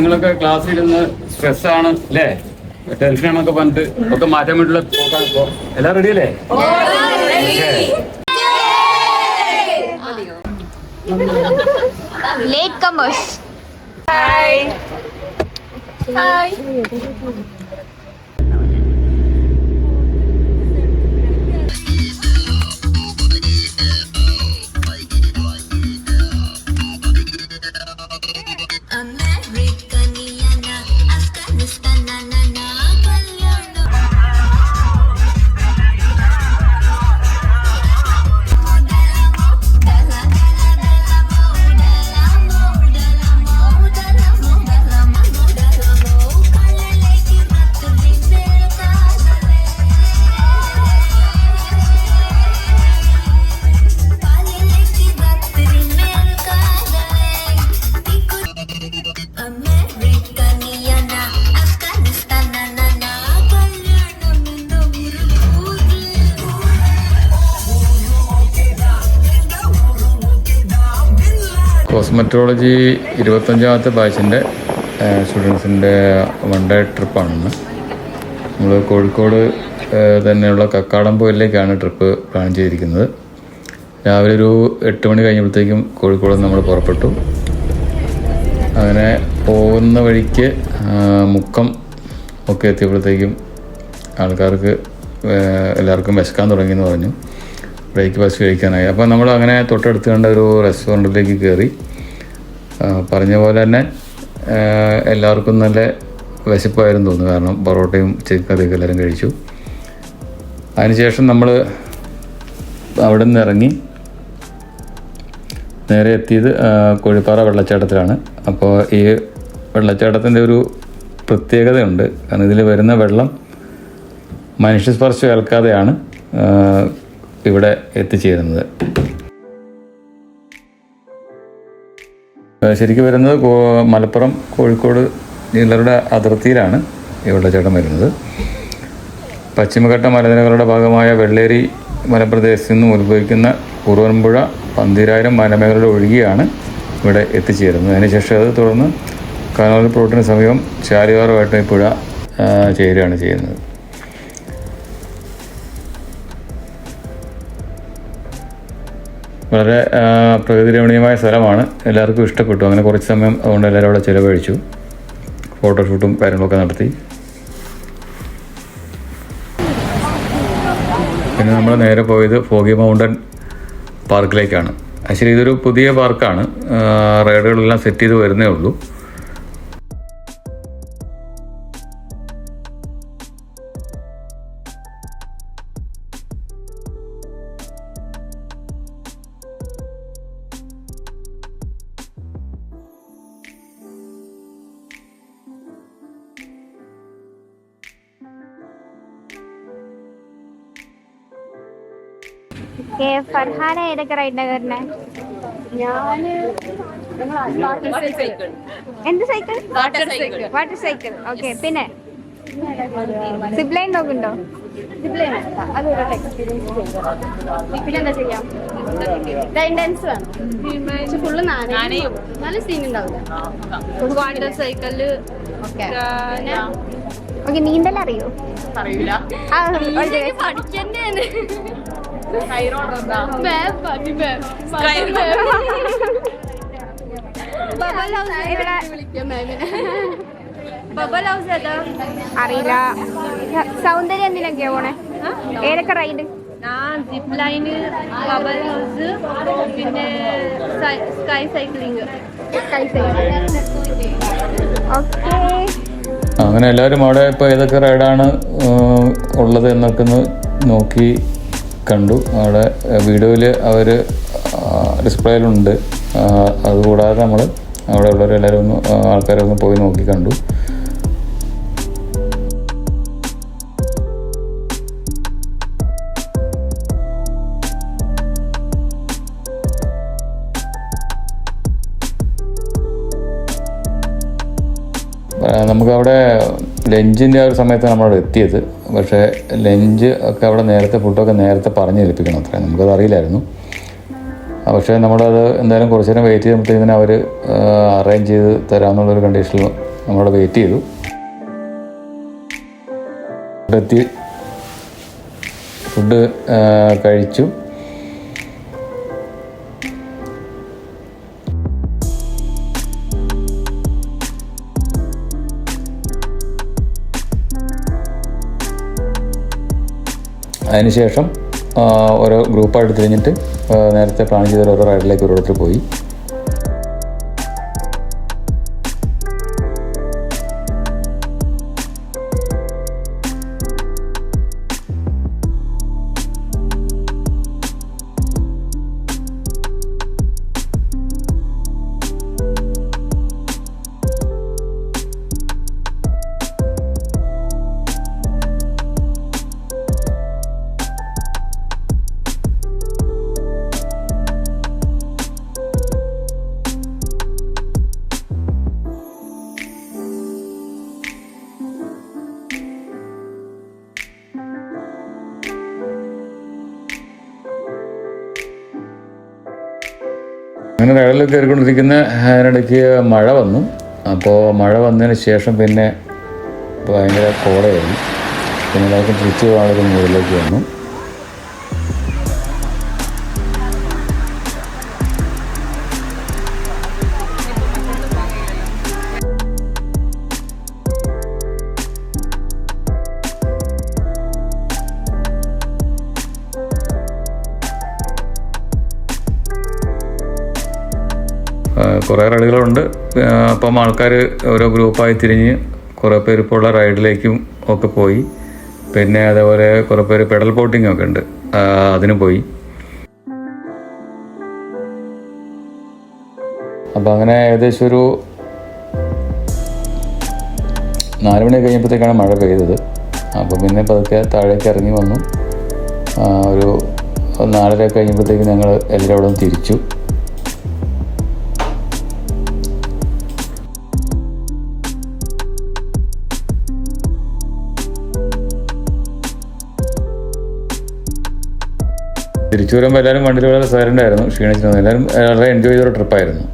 നിങ്ങളൊക്കെ ക്ലാസ്സിൽ ഇരുന്ന് സ്ട്രെസ് ആണ് അല്ലേ? ടെൻഷനൊക്കെ പറഞ്ഞിട്ട് ഒക്കെ മാറ്റാൻ വേണ്ടിയുള്ള എല്ലാം റെഡി അല്ലേ? ലേറ്റ് കമേഴ്സ് Americaniana, കോസ്മെറ്റോളജി ഇരുപത്തഞ്ചാമത്തെ ബാച്ചിന്റെ സ്റ്റുഡൻസിന്റെ വൺ ഡേ ട്രിപ്പാണെന്ന് നമ്മൾ കോഴിക്കോട് തന്നെയുള്ള കക്കാടംപോയിലേക്കാണ് ട്രിപ്പ് പ്ലാൻ ചെയ്തിരിക്കുന്നത്. രാവിലെ ഒരു എട്ട് മണി കഴിഞ്ഞപ്പോഴത്തേക്കും കോഴിക്കോട് നമ്മൾ പുറപ്പെട്ടു. അങ്ങനെ പോകുന്ന വഴിക്ക് മുക്കം ഒക്കെ എത്തിയപ്പോഴത്തേക്കും ആൾക്കാർക്ക് എല്ലാവർക്കും വിശക്കാൻ തുടങ്ങിയെന്ന് പറഞ്ഞു. ബ്രേക്ക്ഫാസ്റ്റ് കഴിക്കാനായി. അപ്പോൾ നമ്മൾ അങ്ങനെ തൊട്ടടുത്ത് കണ്ട ഒരു റെസ്റ്റോറന്റിലേക്ക് കയറി പറഞ്ഞ പോലെ തന്നെ എല്ലാവർക്കും നല്ല വിശപ്പായിരുന്നു തോന്നുന്നു. കാരണം പൊറോട്ടയും ചിക്കൻ കറിയൊക്കെ എല്ലാവരും കഴിച്ചു. അതിനുശേഷം നമ്മൾ അവിടെ നിന്ന് ഇറങ്ങി. നേരെ എത്തിയത് കോഴിപ്പാറ വെള്ളച്ചാട്ടത്തിലാണ്. അപ്പോൾ ഈ വെള്ളച്ചാട്ടത്തിന്റെ ഒരു പ്രത്യേകതയുണ്ട്. കാരണം ഇതിൽ വരുന്ന വെള്ളം മനുഷ്യസ്പർശം ഏൽക്കാതെയാണ്. ഇവിടെ എത്തിച്ചേരുന്നത്. ശരിക്കും വരുന്നത് മലപ്പുറം കോഴിക്കോട് ജില്ലകളുടെ അതിർത്തിയിലാണ് ഈ വെള്ളച്ചാട്ടം വരുന്നത്. പശ്ചിമഘട്ട മലനിരകളുടെ ഭാഗമായ വെള്ളേരി മലപ്രദേശത്ത് നിന്നും ഉത്ഭവിക്കുന്ന കുറുവൻപുഴ പന്തിരായിരം മലമേഖലയുടെ ഒഴുകിയാണ് ഇവിടെ എത്തിച്ചേരുന്നത്. അതിനുശേഷം അത് തുടർന്ന് കാനോൽ പ്ലോട്ടിന് സമീപം ചാലിയാറുമായിട്ട് ഈ പുഴ ചേരുകയാണ് ചെയ്യുന്നത്. വളരെ പ്രകൃതി രമണീയമായ സ്ഥലമാണ്. എല്ലാവർക്കും ഇഷ്ടപ്പെട്ടു. അങ്ങനെ കുറച്ച് സമയം അതുകൊണ്ട് എല്ലാവരും അവിടെ ചിലവഴിച്ചു. ഫോട്ടോഷൂട്ടും കാര്യങ്ങളൊക്കെ നടത്തി. പിന്നെ നമ്മൾ നേരെ പോയത് ഫോഗി മൗണ്ടൻ പാർക്കിലേക്കാണ്. ആക്ച്വലി ഇതൊരു പുതിയ പാർക്കാണ്. റൈഡുകളെല്ലാം സെറ്റ് ചെയ്ത് വരുന്നേ ഉള്ളൂ. ഫർഹാന ഏതൊക്കെ റൈഡിനാ ഞാൻ എന്ത് സൈക്കിൾ? വാട്ടർ സൈക്കിൾ ഓക്കെ പിന്നെ? സിപ്ലൈൻ നോക്കുന്നുണ്ടോ പിന്നെന്താ ചെയ്യാം? ഡൈൻഡൻസ് വേണം. ഫുള്ള് നാനയും നല്ല സീൻ ഉണ്ടാവില്ല. വാട്ടർ സൈക്കിളിൽ പിന്നെ? ഓക്കെ നീന്തൽ അറിയോ? അറിയില്ല ആ, ബബൽ ഹൗസ് ഇവിടെ ബബൽ ഹൗസ് ഏതാ അറിയില്ല. സൗന്ദര്യം എന്തിനൊക്കെയാ പോണേ? ഏതൊക്കെ റൈഡ് ഞാൻ സിപ്പ് ലൈന് ബബൽ ഹൗസ് പിന്നെ സ്കൈ സൈക്ലിംഗ് ഓക്കെ അങ്ങനെ എല്ലാവരും അവിടെ ഇപ്പോൾ ഏതൊക്കെ റൈഡാണ് ഉള്ളത് എന്നൊക്കെ ഒന്ന് നോക്കി കണ്ടു. അവിടെ വീഡിയോയിൽ അവർ ഡിസ്പ്ലേയിലുണ്ട്. അതുകൂടാതെ നമ്മൾ അവിടെ ഉള്ളവരെല്ലാവരും ഒന്ന് ആൾക്കാരെ ഒന്ന് പോയി നോക്കി കണ്ടു. നമുക്കവിടെ ലഞ്ചിന്റെ ആ ഒരു സമയത്താണ് നമ്മളവിടെ എത്തിയത്. പക്ഷേ ലഞ്ച് ഒക്കെ അവിടെ നേരത്തെ ഫുഡൊക്കെ നേരത്തെ പറഞ്ഞ് ഏൽപ്പിക്കണം അത്രേ നമുക്കത് അറിയില്ലായിരുന്നു. പക്ഷേ നമ്മളത് എന്തായാലും കുറച്ച് നേരം വെയിറ്റ് ചെയ്യുമ്പോഴത്തേക്കിനും അവർ അറേഞ്ച് ചെയ്ത് തരാമെന്നുള്ളൊരു കണ്ടീഷനിൽ നമ്മളവിടെ വെയിറ്റ് ചെയ്തു. ഫുഡ് കഴിച്ചു. അതിനുശേഷം ഓരോ ഗ്രൂപ്പായിട്ട് തിരിഞ്ഞിട്ട് നേരത്തെ പ്ലാൻ ചെയ്ത ഓരോ റൈഡിലേക്ക് ഓരോരുത്തർ പോയി. അങ്ങനെ കടലിൽ കയറിക്കൊണ്ടിരിക്കുന്ന അതിനിടയ്ക്ക് മഴ വന്നു. അപ്പോൾ മഴ വന്നതിന് ശേഷം പിന്നെ ഭയങ്കര കോടയായി പിന്നെ എല്ലാവർക്കും തിരിച്ചു പോകാനുള്ള മുകളിലേക്ക് വന്നു. കുറേ റൈഡുകളുണ്ട് അപ്പം ആൾക്കാർ ഓരോ ഗ്രൂപ്പായി തിരിഞ്ഞ് കുറേ പേര് ഇപ്പോൾ ഉള്ള റൈഡിലേക്കും ഒക്കെ പോയി. പിന്നെ അതേപോലെ കുറേ പേര് പെഡൽ ബോട്ടിംഗ് ഒക്കെ ഉണ്ട്. അതിന് പോയി. അപ്പം അങ്ങനെ ഏകദേശം ഒരു നാല് മണി കഴിഞ്ഞപ്പോഴത്തേക്കാണ് മഴ പെയ്തത്. അപ്പം പിന്നെ പതുക്കെ താഴേക്ക് ഇറങ്ങി വന്നു. ഒരു നാലര കഴിഞ്ഞപ്പോഴത്തേക്ക് ഞങ്ങൾ എല്ലാവരും തിരിച്ചു. തിരിച്ചു വരുമ്പോൾ എല്ലാവരും വണ്ടിയിൽ വളരെ സൈലന്റ് ആയിരുന്നു ക്ഷീണിച്ചിരുന്നു എല്ലാവരും വളരെ എൻജോയ് ചെയ്തൊരു ട്രിപ്പായിരുന്നു